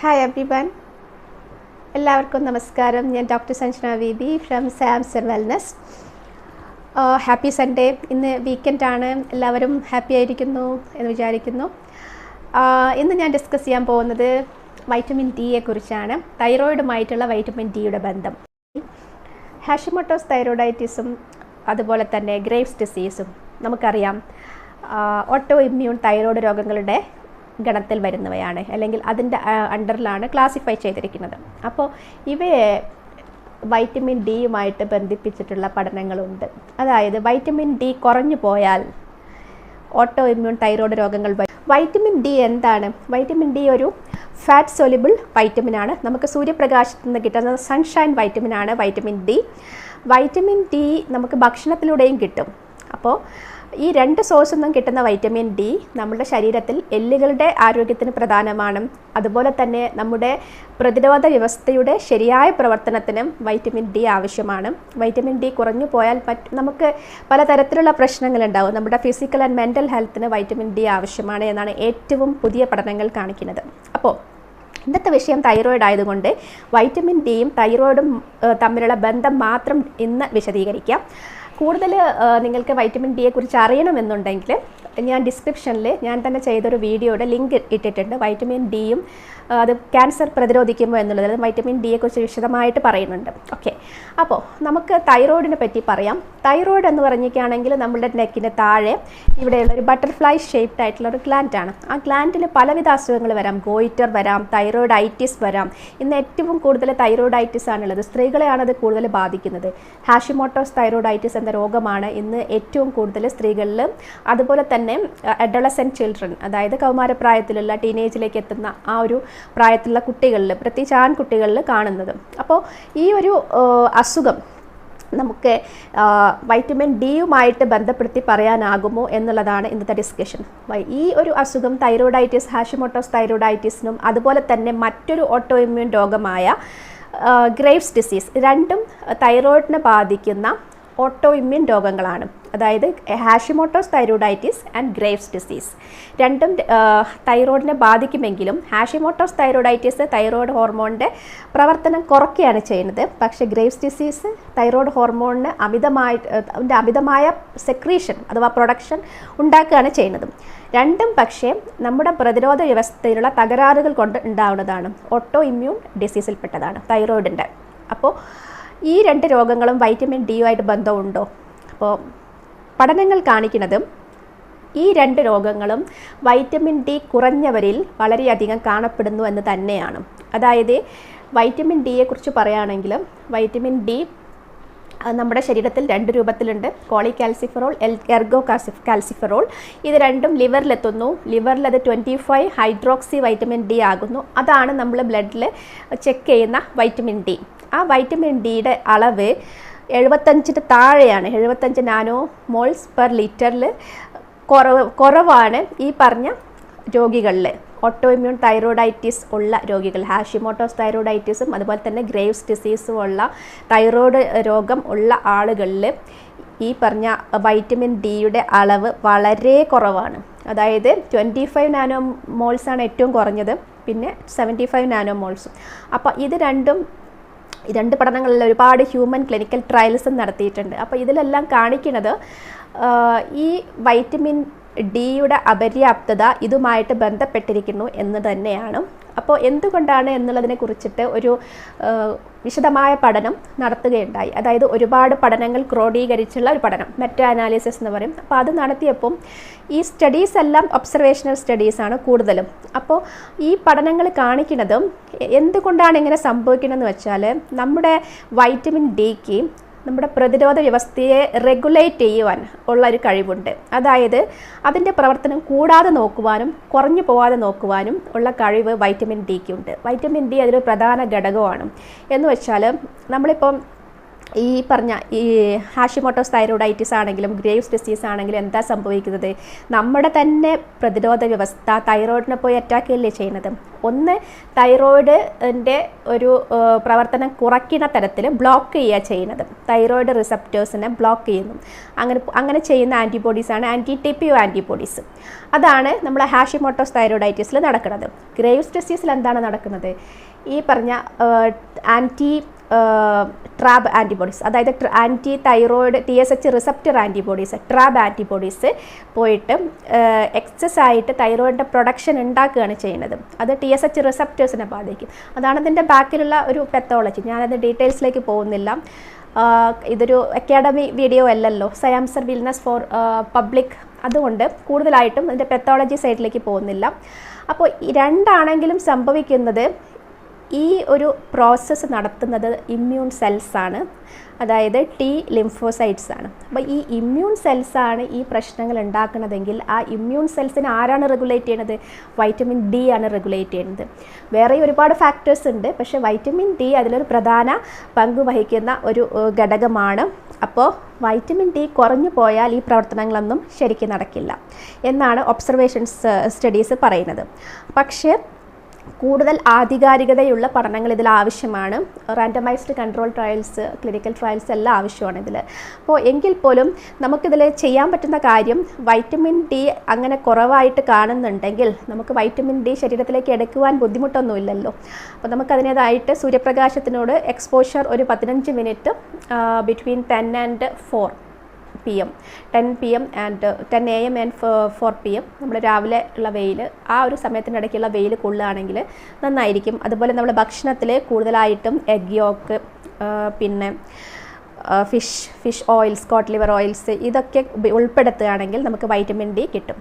Hi every one എല്ലാവർക്കും നമസ്കാരം. ഞാൻ doctor Sanjana V B from Samsar wellness. Happy Sunday. ഇന്ന് വീക്കെൻഡാണ് എല്ലാവരും ഹാപ്പി ആയിരിക്കുന്നു എന്ന് വിചാരിക്കുന്നു. ഇന്ന് ഞാൻ ഡിസ്കസ് ചെയ്യാൻ പോകുന്നത് വൈറ്റമിൻ ഡിയെ കുറിച്ചാണ്. തൈറോയിഡുമായിട്ടുള്ള വൈറ്റമിൻ ഡിയുടെ ബന്ധം. ഹാഷിമോട്ടോസ് തൈറോയിഡൈറ്റിസും അതുപോലെ തന്നെ ഗ്രേവ്സ് ഡിസീസും നമുക്കറിയാം. ഓട്ടോ ഇമ്മ്യൂൺ തൈറോയ്ഡ് രോഗങ്ങളുടെ ഗണത്തിൽ വരുന്നവയാണ് അല്ലെങ്കിൽ അതിന്റെ അണ്ടറിലാണ് ക്ലാസിഫൈ ചെയ്തിരിക്കുന്നത്. അപ്പോൾ ഇവയെ വൈറ്റമിൻ ഡിയുമായിട്ട് ബന്ധിപ്പിച്ചിട്ടുള്ള പഠനങ്ങളുണ്ട്. അതായത് വൈറ്റമിൻ ഡി കുറഞ്ഞു പോയാൽ ഓട്ടോ ഇമ്മ്യൂൺ തൈറോയ്ഡ് രോഗങ്ങൾ വൈറ്റമിൻ ഡി എന്താണ്? വൈറ്റമിൻ ഡി ഒരു ഫാറ്റ് സൊലിബിൾ വൈറ്റമിൻ ആണ്. നമുക്ക് സൂര്യപ്രകാശത്തിൽ നിന്ന് കിട്ടുന്ന സൺഷൈൻ വൈറ്റമിൻ ആണ് വൈറ്റമിൻ ഡി വൈറ്റമിൻ ഡി നമുക്ക് ഭക്ഷണത്തിലൂടെയും കിട്ടും. അപ്പോൾ ഈ രണ്ട് സോഴ്സിൽ നിന്നും കിട്ടുന്ന വൈറ്റമിൻ ഡി നമ്മുടെ ശരീരത്തിൽ എല്ലുകളുടെ ആരോഗ്യത്തിന് പ്രധാനമാണ്. അതുപോലെ തന്നെ നമ്മുടെ പ്രതിരോധ വ്യവസ്ഥയുടെ ശരിയായ പ്രവർത്തനത്തിനും വൈറ്റമിൻ ഡി ആവശ്യമാണ്. വൈറ്റമിൻ ഡി കുറഞ്ഞു പോയാൽ നമുക്ക് പലതരത്തിലുള്ള പ്രശ്നങ്ങളുണ്ടാവും നമ്മുടെ ഫിസിക്കൽ ആൻഡ് മെന്റൽ ഹെൽത്തിന് വൈറ്റമിൻ ഡി ആവശ്യമാണ് എന്നാണ് ഏറ്റവും പുതിയ പഠനങ്ങൾ കാണിക്കുന്നത്. അപ്പോൾ ഇന്നത്തെ വിഷയം തൈറോയിഡ് ആയതുകൊണ്ട് വൈറ്റമിൻ ഡിയും തൈറോയിഡും തമ്മിലുള്ള ബന്ധം മാത്രം ഇന്ന് വിശദീകരിക്കാം. കൂടുതൽ നിങ്ങൾക്ക് വൈറ്റമിൻ ഡിയെ കുറിച്ച് അറിയണമെന്നുണ്ടെങ്കിൽ ഞാൻ ഡിസ്ക്രിപ്ഷനിൽ ഞാൻ തന്നെ ചെയ്തൊരു വീഡിയോയുടെ ലിങ്ക് ഇട്ടിട്ടുണ്ട്. വൈറ്റമിൻ ഡിയും അത് ക്യാൻസർ പ്രതിരോധിക്കുമ്പോൾ എന്നുള്ളത് വൈറ്റമിൻ ഡിയെക്കുറിച്ച് വിശദമായിട്ട് പറയുന്നുണ്ട്. ഓക്കെ അപ്പോൾ നമുക്ക് തൈറോയിഡിനെ പറ്റി പറയാം. തൈറോയിഡ് എന്ന് പറഞ്ഞിരിക്കുകയാണെങ്കിൽ നമ്മുടെ നെക്കിന് താഴെ ഇവിടെയുള്ള ഒരു ബട്ടർഫ്ലൈ ഷേപ്ഡ് ആയിട്ടുള്ള ഒരു ഗ്ലാൻഡാണ് ആ ഗ്ലാൻഡിൽ പലവിധ അസുഖങ്ങൾ വരാം. ഗോയിറ്റർ വരാം തൈറോയിഡൈറ്റിസ് വരാം. ഇന്ന് ഏറ്റവും കൂടുതൽ തൈറോയിഡൈറ്റിസ് ആണുള്ളത്. സ്ത്രീകളെയാണ് അത് കൂടുതൽ ബാധിക്കുന്നത്. ഹാഷിമോട്ടോസ് തൈറോയിഡൈറ്റിസ് എന്ന രോഗമാണ് ഇന്ന് ഏറ്റവും കൂടുതൽ സ്ത്രീകളിൽ അതുപോലെ തന്നെ അഡോളസെന്റ് ചിൽഡ്രൻ അതായത് കൗമാരപ്രായത്തിലുള്ള ടീനേജിലേക്ക് എത്തുന്ന ആ ഒരു പ്രായത്തിലുള്ള കുട്ടികളിൽ പ്രത്യേകിച്ച് ആൺകുട്ടികളിൽ കാണുന്നത്. അപ്പോൾ ഈ ഒരു അസുഖം നമുക്ക് വൈറ്റമിൻ ഡിയുമായിട്ട് ബന്ധപ്പെടുത്തി പറയാനാകുമോ എന്നുള്ളതാണ് ഇന്നത്തെ ഡിസ്കഷൻ ഈ ഒരു അസുഖം തൈറോയിഡൈറ്റിസ് ഹാഷിമോട്ടോസ് തൈറോയിഡൈറ്റിസിനും അതുപോലെ തന്നെ മറ്റൊരു ഓട്ടോ ഇമ്മ്യൂൺ രോഗമായ ഗ്രേവ്സ് ഡിസീസ് രണ്ടും തൈറോയിഡിനെ ബാധിക്കുന്ന ഓട്ടോ ഇമ്മ്യൂൺ രോഗങ്ങളാണ്. അതായത് Hashimoto's thyroiditis and Graves disease രണ്ടും തൈറോയിഡിനെ ബാധിക്കുമെങ്കിലും ഹാഷിമോട്ടോസ് തൈറോയിഡൈറ്റിസ് തൈറോയിഡ് ഹോർമോണിന്റെ പ്രവർത്തനം കുറയ്ക്കുകയാണ് ചെയ്യുന്നത്. പക്ഷേ ഗ്രേവ്സ് ഡിസീസ് തൈറോയിഡ് ഹോർമോണിന് അമിതമായി അമിതമായ സെക്രീഷൻ അഥവാ പ്രൊഡക്ഷൻ ഉണ്ടാക്കുകയാണ് ചെയ്യുന്നത്. രണ്ടും പക്ഷേ നമ്മുടെ പ്രതിരോധ വ്യവസ്ഥയിലുള്ള തകരാറുകൾ കൊണ്ട് ഉണ്ടാവുന്നതാണ്. ഓട്ടോ ഇമ്മ്യൂൺ ഡിസീസിൽപ്പെട്ടതാണ് തൈറോയിഡിന്റെ അപ്പോൾ ഈ രണ്ട് രോഗങ്ങളും വൈറ്റമിൻ ഡിയുമായിട്ട് ബന്ധമുണ്ടോ? അപ്പോൾ പഠനങ്ങൾ കാണിക്കുന്നതും ഈ രണ്ട് രോഗങ്ങളും വൈറ്റമിൻ ഡി കുറഞ്ഞവരിൽ വളരെയധികം കാണപ്പെടുന്നു എന്ന് തന്നെയാണ്. അതായത് വൈറ്റമിൻ ഡിയെക്കുറിച്ച് പറയുകയാണെങ്കിൽ വൈറ്റമിൻ ഡി നമ്മുടെ ശരീരത്തിൽ രണ്ട് രൂപത്തിലുണ്ട്. Cholecalciferol L ergo calci calciferol. ഇത് രണ്ടും ലിവറിലെത്തുന്നു. ലിവറിൽ അത് twenty five hydroxy vitamin D ആകുന്നു. അതാണ് നമ്മൾ ബ്ലഡിൽ ചെക്ക് ചെയ്യുന്ന വൈറ്റമിൻ ഡി. ആ വൈറ്റമിൻ ഡിയുടെ അളവ് എഴുപത്തഞ്ചിന് താഴെയാണ്. എഴുപത്തഞ്ച് നാനോ മോൾസ് പെർ ലിറ്ററിൽ കുറവ് കുറവാണ് ഈ പറഞ്ഞ രോഗികളിൽ. ഓട്ടോ ഇമ്മ്യൂൺ തൈറോയിഡൈറ്റിസ് ഉള്ള രോഗികൾ ഹാഷിമോട്ടോസ് തൈറോയിഡൈറ്റിസും അതുപോലെ തന്നെ ഗ്രേവ്സ് ഡിസീസും ഉള്ള തൈറോയ്ഡ് രോഗം ഉള്ള ആളുകളിൽ ഈ പറഞ്ഞ വൈറ്റമിൻ ഡിയുടെ അളവ് വളരെ കുറവാണ്. അതായത് ട്വന്റി ഫൈവ് നാനോ മോൾസാണ് ഏറ്റവും കുറഞ്ഞത് പിന്നെ സെവന്റി ഫൈവ് നാനോ മോൾസും. അപ്പോൾ ഇത് രണ്ടും രണ്ട് പഠനങ്ങളിൽ ഒരുപാട് ഹ്യൂമൻ ക്ലിനിക്കൽ ട്രയൽസും നടത്തിയിട്ടുണ്ട്. അപ്പോൾ ഇതിലെല്ലാം കാണിക്കുന്നത് ഈ വൈറ്റമിൻ ഡിയുടെ അപര്യാപ്തത ഇതുമായിട്ട് ബന്ധപ്പെട്ടിരിക്കുന്നു എന്ന് തന്നെയാണ്. അപ്പോൾ എന്തുകൊണ്ടാണ് എന്നുള്ളതിനെ കുറിച്ചിട്ട് ഒരു വിശദമായ പഠനം നടത്തുകയുണ്ടായി. അതായത് ഒരുപാട് പഠനങ്ങൾ ക്രോഡീകരിച്ചുള്ള ഒരു പഠനം മെറ്റ അനാലിസിസ് എന്ന് പറയും. അപ്പോൾ അത് നടത്തിയപ്പം ഈ സ്റ്റഡീസ് എല്ലാം ഒബ്സർവേഷണൽ സ്റ്റഡീസ് ആണ് കൂടുതലും. അപ്പോൾ ഈ പഠനങ്ങൾ കാണിക്കുന്നതും എന്തുകൊണ്ടാണ് ഇങ്ങനെ സംഭവിക്കുന്നതെന്ന് വെച്ചാൽ നമ്മുടെ വൈറ്റമിൻ ഡിക്ക് നമ്മുടെ പ്രതിരോധ വ്യവസ്ഥയെ റെഗുലേറ്റ് ചെയ്യുവാൻ ഉള്ള ഒരു കഴിവുണ്ട്. അതായത് അതിന്റെ പ്രവർത്തനം കൂടാതെ നോക്കുവാനും കുറഞ്ഞു പോവാതെ നോക്കുവാനും ഉള്ള കഴിവ് വൈറ്റമിൻ ഡിക്ക് ഉണ്ട്. വൈറ്റമിൻ ഡി അതിലൊരു പ്രധാന ഘടകമാണ്. എന്ന് വെച്ചാൽ നമ്മളിപ്പം ഈ പറഞ്ഞ ഈ ഹാഷിമോട്ടോസ് തൈറോയിഡൈറ്റിസ് ആണെങ്കിലും ഗ്രേവ്സ് ഡിസീസ് ആണെങ്കിലും എന്താ സംഭവിക്കുന്നത്? നമ്മുടെ തന്നെ പ്രതിരോധ വ്യവസ്ഥ തൈറോയിഡിനെ പോയി അറ്റാക്ക് അല്ലേ ചെയ്യുന്നത്? ഒന്ന് തൈറോയിഡിന്റെ ഒരു പ്രവർത്തനം കുറയ്ക്കുന്ന തരത്തിൽ ബ്ലോക്ക് ചെയ്യുക ചെയ്യുന്നത്. തൈറോയിഡ് റിസപ്റ്റേഴ്സിനെ ബ്ലോക്ക് ചെയ്യുന്നു. അങ്ങനെ അങ്ങനെ ചെയ്യുന്ന ആന്റിബോഡീസ് ആണ് ആന്റി ടിപ്പിയോ ആന്റിബോഡീസ് അതാണ് നമ്മുടെ ഹാഷിമോട്ടോസ് തൈറോയിഡൈറ്റിസിൽ നടക്കുന്നത്. ഗ്രേവ്സ് ഡിസീസിൽ എന്താണ് നടക്കുന്നത്? ഈ പറഞ്ഞ ആന്റി ട്രാബ് ആന്റിബോഡീസ്. അതായത് anti thyroid T S H receptor antibodies TRAb antibodies പോയിട്ട് എക്സസ് ആയിട്ട് തൈറോയിഡിന്റെ പ്രൊഡക്ഷൻ ഉണ്ടാക്കുകയാണ് ചെയ്യുന്നത്. അത് ടി എസ് എച്ച് റിസപ്റ്റേഴ്സിനെ ബാധിക്കും. അതാണ് അതിന്റെ ബാക്കിലുള്ള ഒരു പെത്തോളജി ഞാനത് ഡീറ്റെയിൽസിലേക്ക് പോകുന്നില്ല. ഇതൊരു അക്കാഡമി വീഡിയോ അല്ലല്ലോ. സയാംസർ വിൽനസ് ഫോർ പബ്ലിക് അതുകൊണ്ട് കൂടുതലായിട്ടും അതിന്റെ പെത്തോളജി സൈഡിലേക്ക് പോകുന്നില്ല. അപ്പോൾ രണ്ടാണെങ്കിലും സംഭവിക്കുന്നത് ഈ ഒരു പ്രോസസ്സ് നടത്തുന്നത് ഇമ്മ്യൂൺ സെൽസ് ആണ്. അതായത് ടി ലിംഫോസൈറ്റ്സ് ആണ്. അപ്പോൾ ഈ ഇമ്മ്യൂൺ സെൽസ് ആണ് ഈ പ്രശ്നങ്ങൾ ഉണ്ടാക്കുന്നതെങ്കിൽ ആ ഇമ്മ്യൂൺ സെൽസിനെ ആരാണ് റെഗുലേറ്റ് ചെയ്യുന്നത് വൈറ്റമിൻ ഡി ആണ് റെഗുലേറ്റ് ചെയ്യുന്നത് വേറെ ഒരുപാട് ഫാക്ടേഴ്സ് ഉണ്ട്. പക്ഷേ വൈറ്റമിൻ ഡി അതിലൊരു പ്രധാന പങ്ക് വഹിക്കുന്ന ഒരു ഘടകമാണ്. അപ്പോൾ വൈറ്റമിൻ ഡി കുറഞ്ഞു പോയാൽ ഈ പ്രവർത്തനങ്ങളൊന്നും ശരിക്കും നടക്കില്ല. എന്നാണ് ഒബ്സർവേഷൻസ് സ്റ്റഡീസ് പറയുന്നത്. പക്ഷേ കൂടുതൽ ആധികാരികതയുള്ള പഠനങ്ങൾ ഇതിൽ ആവശ്യമാണ്. Randomised control trials clinical trials എല്ലാം ആവശ്യമാണ് ഇതിൽ അപ്പോൾ എങ്കിൽ പോലും നമുക്കിതിൽ ചെയ്യാൻ പറ്റുന്ന കാര്യം വൈറ്റമിൻ ഡി അങ്ങനെ കുറവായിട്ട് കാണുന്നുണ്ടെങ്കിൽ നമുക്ക് വൈറ്റമിൻ ഡി ശരീരത്തിലേക്ക് എടുക്കുവാൻ ബുദ്ധിമുട്ടൊന്നുമില്ലല്ലോ. അപ്പോൾ നമുക്കതിനേതായിട്ട് സൂര്യപ്രകാശത്തിനോട് എക്സ്പോഷർ ഒരു പതിനഞ്ച് minute between ten and four P M ten P M and ten A M and four P M നമ്മൾ രാവിലെ ഉള്ള വെയിൽ ആ ഒരു സമയത്തിനിടയ്ക്കുള്ള വെയിൽ കൊള്ളുകയാണെങ്കിൽ നന്നായിരിക്കും. അതുപോലെ നമ്മൾ ഭക്ഷണത്തിൽ കൂടുതലായിട്ടും എഗ് യോക്ക് പിന്നെ fish fish oils cod liver oils ഇതൊക്കെ ഉൾപ്പെടുത്തുകയാണെങ്കിൽ നമുക്ക് വൈറ്റമിൻ ഡി കിട്ടും.